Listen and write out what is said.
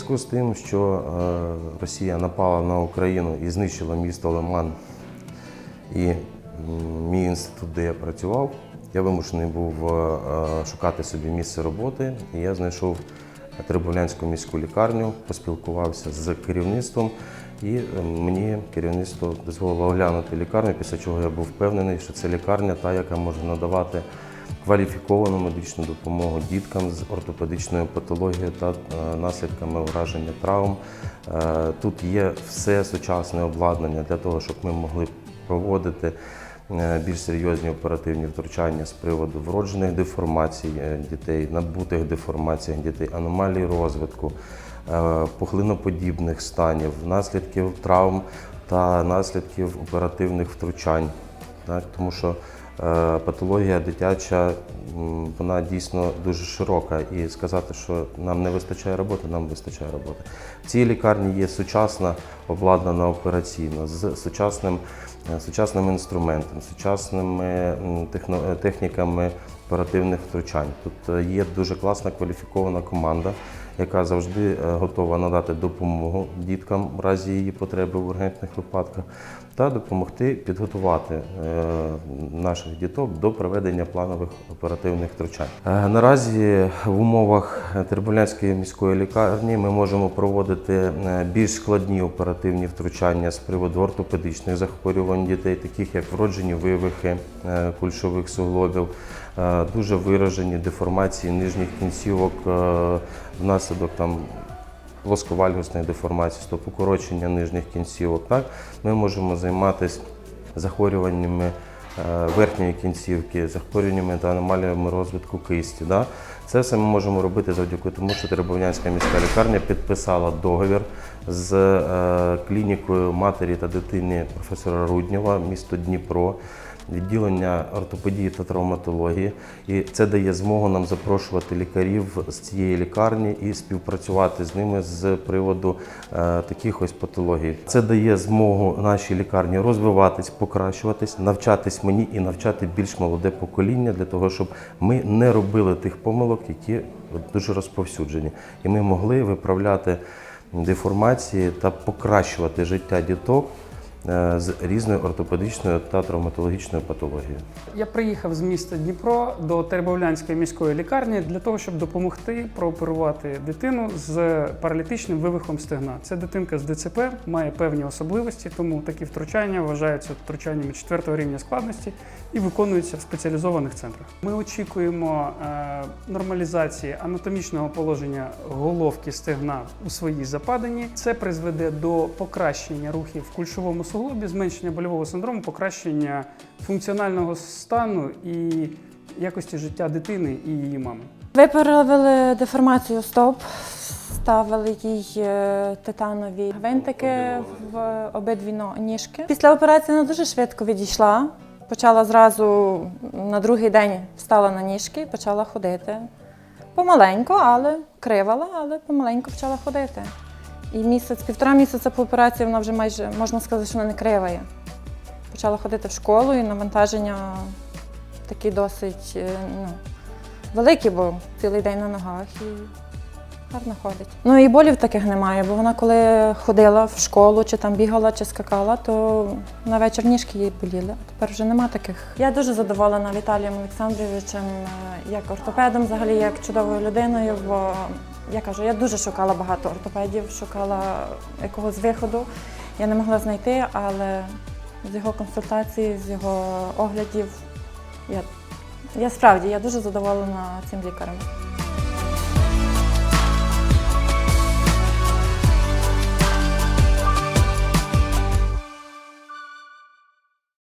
зв'язку з тим, що е, Росія напала на Україну і знищила місто Лиман. І мій інститут, де я працював, я вимушений був е, шукати собі місце роботи, і я знайшов Теребовлянську міську лікарню, поспілкувався з керівництвом, і е, мені керівництво дозволило оглянути лікарню, після чого я був впевнений, що це лікарня, та, яка може надавати кваліфіковану медичну допомогу діткам з ортопедичною патологією та е, наслідками ураження травм. Е, Тут є все сучасне обладнання для того, щоб ми могли проводити е, більш серйозні оперативні втручання з приводу вроджених деформацій дітей, набутих деформацій дітей, аномалій розвитку, пухлиноподібних станів, наслідків травм та наслідків оперативних втручань. Так, тому що е, патологія дитяча вона дійсно дуже широка, і сказати, що нам не вистачає роботи, нам вистачає роботи. В цій лікарні є сучасна обладнана операційна з сучасним, е, сучасним інструментом, сучасними техно- е, техніками оперативних втручань. Тут е, є дуже класна кваліфікована команда, яка завжди е, готова надати допомогу діткам в разі її потреби в ургентних випадках та допомогти підготувати е, наших діток до проведення планових оперативних втручань. Е, Наразі в умовах Терболянської міської лікарні ми можемо проводити е, більш складні оперативні втручання з приводу ортопедичних захворювань дітей, таких як вроджені вивихи е, кульшових суглобів, е, дуже виражені деформації нижніх кінцівок внаслідок там плосковальгусної деформації, тобто покорочення нижніх кінцівок. Так? Ми можемо займатися захворюваннями верхньої кінцівки, захворюваннями та аномаліями розвитку кисті. Да? Це все ми можемо робити завдяки тому, що Теребовнянська міська лікарня підписала договір з е, клінікою матері та дитини професора Руднєва, місто Дніпро відділення ортопедії та травматології, і це дає змогу нам запрошувати лікарів з цієї лікарні і співпрацювати з ними з приводу е, таких ось патологій. Це дає змогу нашій лікарні розвиватись, покращуватись, навчатись мені і навчати більш молоде покоління для того, щоб ми не робили тих помилок, які дуже розповсюджені, і ми могли виправляти деформації та покращувати життя діток з різною ортопедичною та травматологічною патологією. Я приїхав з міста Дніпро до Теребовлянської міської лікарні для того, щоб допомогти прооперувати дитину з паралітичним вивихом стегна. Це дитинка з ДЦП, має певні особливості, тому такі втручання вважаються втручаннями четвертого рівня складності і виконуються в спеціалізованих центрах. Ми очікуємо е, нормалізації анатомічного положення головки стегна у своїй западині. Це призведе до покращення рухів в кульшовому суглобі, зменшення больового синдрому, покращення функціонального стану і якості життя дитини і її мами. Виправили деформацію стоп, ставили їй е, титанові гвинтики в обидві ніжки. Після операції вона дуже швидко відійшла. Почала зразу на другий день встала на ніжки почала ходити. Помаленько, але кривала, але помаленько почала ходити. І місяць, півтора місяця по операції вона вже майже можна сказати, що вона не криває. Почала ходити в школу і навантаження такі досить е, ну, великі, бо цілий день на ногах і гарно ходить. Ну і болів таких немає, бо вона коли ходила в школу, чи там бігала, чи скакала, то на вечір ніжки їй боліли. А тепер вже нема таких. Я дуже задоволена Віталієм Олександровичем е, як ортопедом, взагалі як чудовою людиною. Бо я кажу, я дуже шукала багато ортопедів, шукала якогось виходу. Я не могла знайти, але з його консультації, з його оглядів, я, я справді я дуже задоволена цим лікарем.